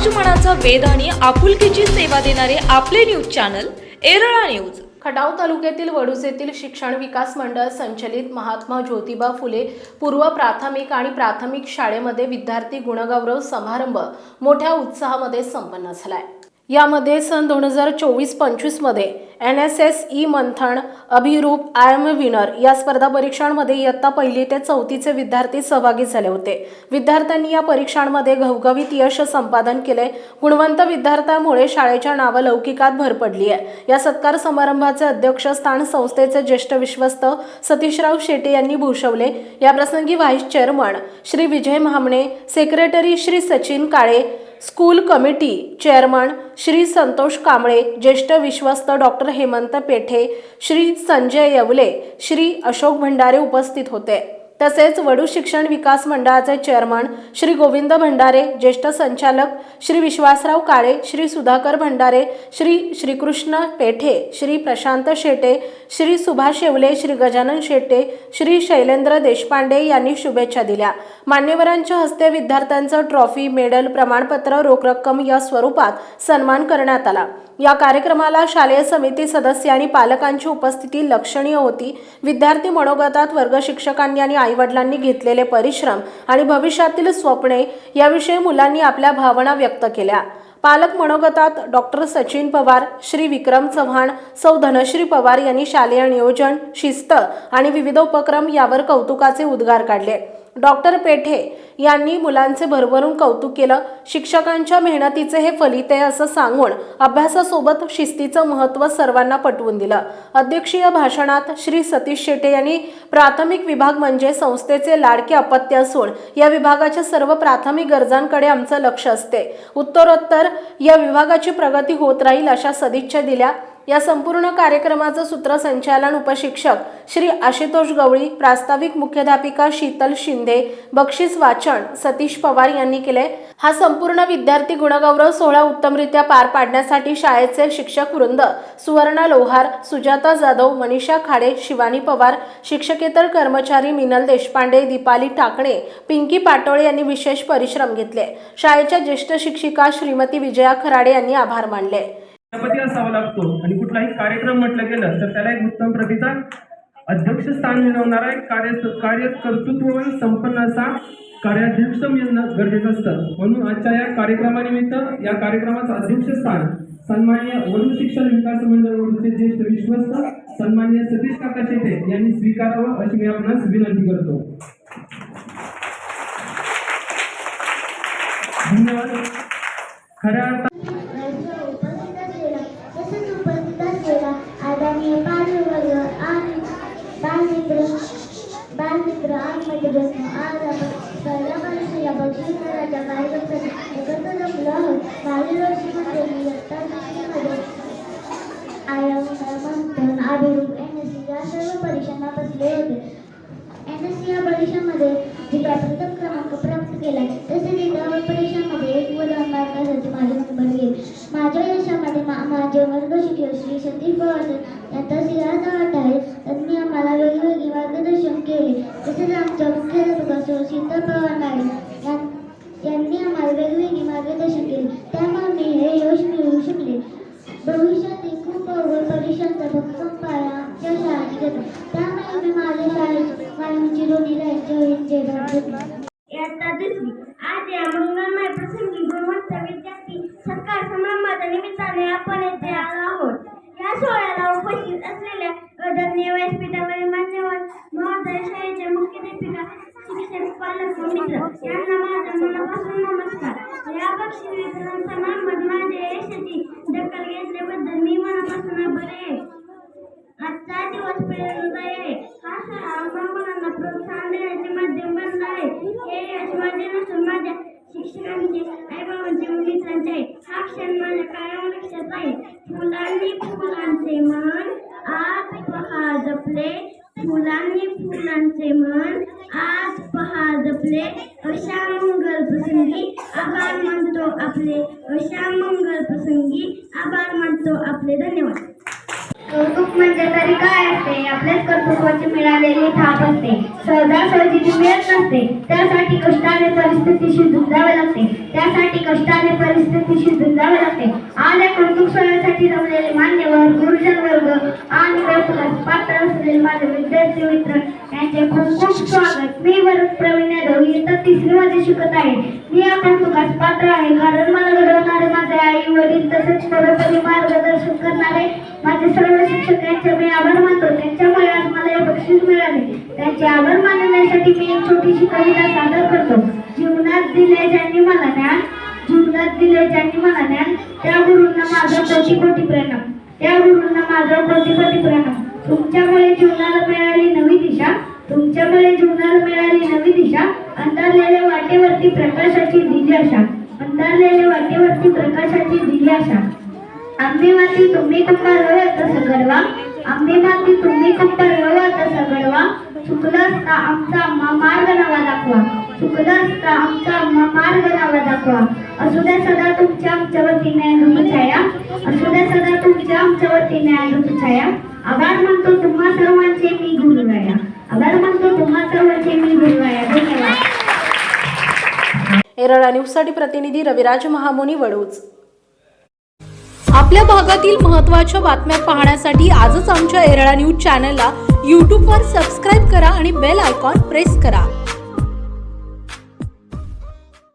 समाजमनाचा वेद आणि आपुलकीची सेवा देणारे आपले news channel Erala news. Khatav तालुक्यातील वडूज येथील शिक्षण विकास मंडळ संचलित महात्मा ज्योतिबा फुले पूर्व प्राथमिक आणि प्राथमिक शाळेमध्ये विद्यार्थी गुणगौरव समारंभ मोठ्या उत्साहामध्ये संपन्न झाला आहे यामध्ये सन दोन हजार चोवीस पंचवीसमध्ये N S S E Manthan Abhiroop I M winner या स्पर्धा परीक्षांमध्ये इयत्ता पहिली ते चौथीचे विद्यार्थी सहभागी झाले होते. विद्यार्थ्यांनी या परीक्षांमध्ये घवघवीत यश संपादन केले. गुणवंत विद्यार्थ्यांमुळे शाळेच्या नावलौकिकात भर पडली आहे. या सत्कार समारंभाचे अध्यक्षस्थान संस्थेचे ज्येष्ठ विश्वस्त सतीशराव शेटे यांनी भूषवले. याप्रसंगी vice chairman Shri Vijay Mahamane secretary Shri Sachin Kale school committee chairman Shri Santosh Kamble ज्येष्ठ विश्वस्त डॉक्टर हेमंत पेठे श्री संजय येवले श्री अशोक भंडारे उपस्थित होते. तसेच वडू शिक्षण विकास मंडळाचे चेअरमन श्री गोविंद भंडारे ज्येष्ठ संचालक श्री विश्वासराव काळे श्री सुधाकर भंडारे श्री श्रीकृष्ण पेठे श्री प्रशांत शेटे श्री सुभाष येवले श्री गजानन शेटे श्री शैलेंद्र देशपांडे यांनी शुभेच्छा दिल्या. मान्यवरांच्या हस्ते विद्यार्थ्यांचं ट्रॉफी मेडल प्रमाणपत्र रोख रक्कम या स्वरूपात सन्मान करण्यात आला. या कार्यक्रमाला शालेय समिती सदस्य आणि पालकांची उपस्थिती लक्षणीय होती. विद्यार्थी मनोगतात वर्ग शिक्षकांनी आणि आईवडिलांनी घेतलेले परिश्रम आणि भविष्यातील स्वप्ने याविषयी मुलांनी आपल्या भावना व्यक्त केल्या. पालक मनोगतात डॉक्टर सचिन पवार श्री विक्रम चव्हाण सौ धनश्री पवार यांनी शालेय नियोजन शिस्त आणि विविध उपक्रम यावर कौतुकाचे उद्गार काढले. डॉक्टर पेठे यांनी मुलांचे भरभरून कौतुक केलं. शिक्षकांच्या मेहनतीचे हे फलित आहे असं सांगून अभ्यासासोबत शिस्तीचं महत्त्व सर्वांना पटवून दिलं. अध्यक्षीय भाषणात श्री सतीश शेटे यांनी प्राथमिक विभाग म्हणजे संस्थेचे लाडके अपत्य असून या विभागाच्या सर्व प्राथमिक गरजांकडे आमचं लक्ष असते. उत्तरोत्तर या विभागाची प्रगती होत राहील अशा सदिच्छा दिल्या. या संपूर्ण कार्यक्रमाचं सूत्रसंचालन उपशिक्षक श्री आशुतोष गवळी प्रास्ताविक मुख्याध्यापिका शीतल शिंदे बक्षीस वाचन सतीश पवार यांनी केले. हा संपूर्ण विद्यार्थी गुणगौरव सोहळा उत्तमरित्या पार पाडण्यासाठी शाळेचे शिक्षक वृंद सुवर्णा लोहार सुजाता जाधव मनीषा खाडे शिवानी पवार शिक्षकेतर कर्मचारी मिनल देशपांडे दीपाली टाकणे पिंकी पाटोळे यांनी विशेष परिश्रम घेतले. शाळेच्या ज्येष्ठ शिक्षिका श्रीमती विजया खराडे यांनी आभार मानले. सभापती असावा लागतो. आणि कुठलाही कार्यक्रम म्हटलं गेलं तर त्याला एक उत्तम प्रतीचा अध्यक्ष स्थान मिळवणारा एक कार्य कार्यकर्तृत्ववान संपन्न असा कार्याध्यक्ष मिळणं गरजेचं असतं. म्हणून आजच्या या कार्यक्रमानिमित्त या कार्यक्रमाचं अध्यक्षस्थान सन्मान्य वडू शिक्षण विकास मंडळ वडूचे ज्येष्ठ विश्वस्त सन्मान्य सतीश काका शेटे यांनी स्वीकारावं अशी मी आपणास विनंती करतो. धन्यवाद. खऱ्या अर्थात राज्य उपस्थित असलेला तसेच उपस्थित असलेला आदरणीय बालवर्ग आणि बालमित्र बालमित्र आणि मैत्रिणी आज आपण पहिल्या परीक्षेला बक्षीसदाराच्या कार्यक्रमासाठी एकत्र जमलो आहोत. मागील वर्षी म्हणजे इयत्ता दुसरीमध्ये आयाम मंथन अभिरूप एन एस सी या सर्व परीक्षांना बसले होते. एन एस सी या परीक्षांमध्ये जिल्हा प्रथम क्रमांक प्राप्त केला तसेच इतर परीक्षांमध्ये एक व दोन मार्कासाठी माझे नंबर येईल माझ्या यशामध्ये मा माझे वर्ग शिक्षक श्री सतीश पवार यांचा सिंहाचा वाटा आहे. त्यांनी आम्हाला वेगवेगळे मार्गदर्शन केले. तसेच आमच्या मुख्याध्यापक सर सीता पवार मॅडम यांनी आम्हाला वेगवेगळे मार्गदर्शन केले. त्यामुळे मी हे यश मिळवू शकले. भविष्यातील खूप अवघड परीक्षांचा भक्कम पाया आमच्या शाळेत घेतो त्यामुळे मी माझ्या शाळेत कायमची दोन्ही राहायचे होईल जय भारत. इयत्ता दुसरी. आज या मंगळमय प्रसंगी गुणवंत विद्यार्थी सत्कार समाज निमित्ताने आपण येथे आलो आहोत. या सोहळ्याला उपस्थित असलेल्या आदरणीय व्यासपीठावरील मान्यवर महोदय शाळेचे मुख्याध्यापिका शिक्षक पालक व मित्र यांना माझा मनापासून नमस्कार. या बक्षीस वितरण समारंभात माझ्या यशाची दखल घेतल्याबद्दल मी मनापासून आभारी आहे. आजचा दिवस प्रेरणादायी आहे हा सोहळा आम्हा मुलांना प्रोत्साहन देण्याचे माध्यम बनला आहे हे यश माझे नसून माझ्या शिक्षकांचे आईबाबांचे व मित्रांचे आहे हा क्षण माझ्या कायम लक्षात आहे फुलांनी फुलांचे मन आज पहा जपले आणि फुलांचे मन आज पहा जपले. अशा मंगल प्रसंगी आभार मानतो आपले. अशा मंगल प्रसंगी आभार मानतो आपले. धन्यवाद. म्हणजे कौतुक म्हणजे तरी काय असते आपल्याच कर्तृत्वाची मिळालेली थाप असते. सहजासहजीची मिळत नसते. त्यासाठी कष्टाने परिस्थितीशी झुंजावे लागते. त्यासाठी कष्टाने परिस्थितीशी झुंजावे लागते. आज या कौतुक सोहळ्यासाठी जमलेले मान्यवर गुरुजन वर्ग आणि कौतुकास पात्र असलेले माझे विद्यार्थी मित्र यांचे खूप खूप स्वागत. मी वर्ग प्रवीण यादव इयत्ता तिसरी मध्ये शिकत आहे. मी या कौतुकास पात्र आहे. कारण मला आई वडील तसेच परोपरी मार्गदर्शन करणारे. माझे सर्व शिक्षक यांचे मी आभार मानतो. त्यांच्यामुळे आज मला हे बक्षीस मिळाले. त्यांचे आभार मानण्यासाठी मी एक छोटीशी कविता सादर करतो. जीवनात दिले ज्यांनी मला ज्ञान जीवनात दिले ज्यांनी मला ज्ञान त्या गुरूंना माझा कोटी कोटी प्रणाम. त्या गुरूंना माझा कोटी कोटी प्रणाम. तुमच्यामुळे जीवनाला मिळाली नवी दिशा. तुमच्यामुळे जीवनाला मिळाली नवी दिशा. अंतरलेल्या वाटेवरती प्रकाशाची दिली आशा अंतरलेल्या वाटेवरती प्रकाशाची दिली आशा आम्ही माती तुम्ही कुंभार हवं तसं घडवा आम्ही माती तुम्ही कुंभार हवं तसं घडवा चुकलं असता आमचा मा- मार्ग नावा दाखवा. चुकलं असता आमचा अम्मा मार्ग नावा दाखवा. असू द्या सदा तुमच्या आमच्या वतीने छाया. असू द्या सदा तुमच्या आमच्या वतीने छाया. आभार मानतो तुम्हा सर्वांचे मी गुरुवाया आभार मानतो तुम्हा सर्वांचे मी गुरुवाया धन्यवाद. एरळा न्यूजसाठी प्रतिनिधी रविराज महामुनी वडूज आपल्या भागातील महत्त्वाच्या बातम्या पाहण्यासाठी आजच आमच्या एरळा न्यूज चॅनलला यूट्यूबवर सबस्क्राईब करा आणि बेल आयकॉन प्रेस करा.